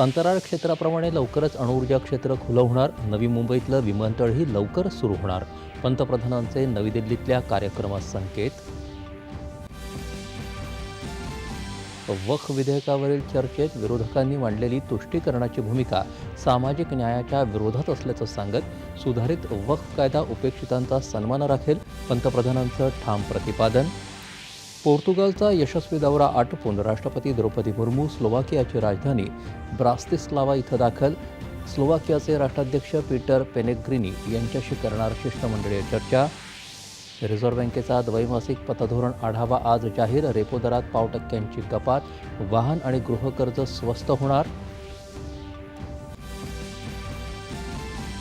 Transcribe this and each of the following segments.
अंतराळ क्षेत्राप्रमाणे लवकरच अणुऊर्जा क्षेत्र खुलं होणार. नवी मुंबईतलं विमानतळही लवकरच सुरू होणार. पंतप्रधानांचे नवी दिल्लीतल्या कार्यक्रमात संकेत. वक्फ विधेयकावरील चर्चेत विरोधकांनी मांडलेली तुष्टीकरणाची भूमिका सामाजिक न्यायाच्या विरोधात असल्याचं सांगत सुधारित वक्फ कायदा उपेक्षितांचा सन्मान राखेल पंतप्रधानांचं ठाम प्रतिपादन. पोर्तुगालचा यशस्वी दौरा आटोपून राष्ट्रपती द्रौपदी मुर्मू स्लोवाकियाची राजधानी ब्रास्तिस्लावा इथं दाखल. स्लोवाकियाचे राष्ट्राध्यक्ष पीटर पेनेग्रिनी यांच्याशी करणार शिष्टमंडळीय चर्चा. रिझर्व्ह बँकेचा द्वैमासिक पतधोरण आढावा आज जाहीर. रेपो दरात पाव टक्क्यांची कपात. वाहन आणि गृहकर्ज स्वस्त होणार.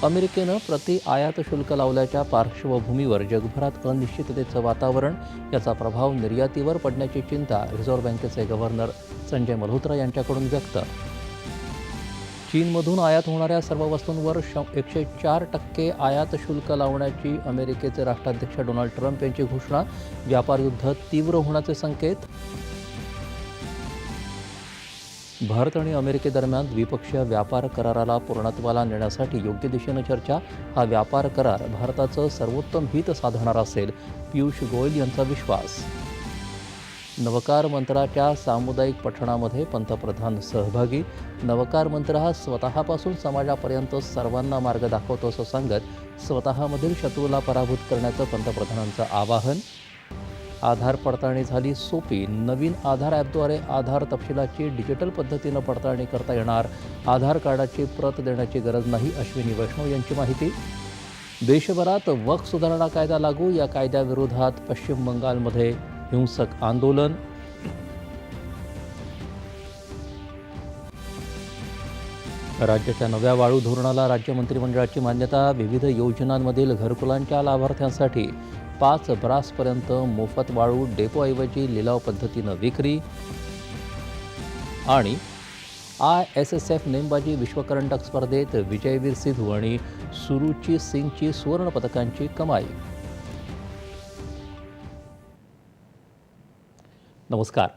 अमेरिकेनं प्रति आयात शुल्क लावल्याच्या पार्श्वभूमीवर जगभरात अनिश्चिततेचं वातावरण याचा प्रभाव निर्यातीवर पडण्याची चिंता रिझर्व्ह बँकेचे गव्हर्नर संजय मल्होत्रा यांच्याकडून व्यक्त. चीनमधून आयात होणाऱ्या सर्व वस्तूंवर श एकशे चार टक्के आयात शुल्क लावण्याची अमेरिकेचे राष्ट्राध्यक्ष डोनाल्ड ट्रम्प यांची घोषणा व्यापार युद्ध तीव्र होण्याचे संकेत भारत आणि अमेरिकेदरम्यान द्विपक्षीय व्यापार कराराला पूर्णत्वाला नेण्यासाठी योग्य दिशेनं चर्चा हा व्यापार करार भारताचं सर्वोत्तम हित साधणारा असेल पियुष गोयल यांचा विश्वास. नवकार मंत्राच्या सामुदायिक पठणामध्ये पंतप्रधान सहभागी. नवकार मंत्र हा स्वतःपासून समाजापर्यंत सर्वांना मार्ग दाखवतो असं सांगत स्वतःमधील शत्रूला पराभूत करण्याचं पंतप्रधानांचं आवाहन. आधार पडताळणी झाली सोपी. नवीन आधार ॲपद्वारे आधार तपशिलाची डिजिटल पद्धतीनं पडताळणी करता येणार. आधार कार्डाची प्रत देण्याची गरज नाही अश्विनी वैष्णव यांची माहिती. देशभरात वक्फ सुधारणा कायदा लागू या कायद्याविरोधात पश्चिम बंगालमध्ये हिंसक आंदोलन. राज्याच्या नव्या वाळू धोरणाला राज्य मंत्रिमंडळाची मान्यता विविध योजनांमधील घरकुलांच्या लाभार्थ्यांसाठी पाच ब्रासपर्यंत मोफत वाळू डेपोऐवजी लिलाव पद्धतीनं विक्री आणि आय एस एस एफ नेमबाजी विश्वकरंडक स्पर्धेत विजयवीर सिद्धू आणि सुरुची सिंगची सुवर्णपदकांची कमाई. नमस्कार.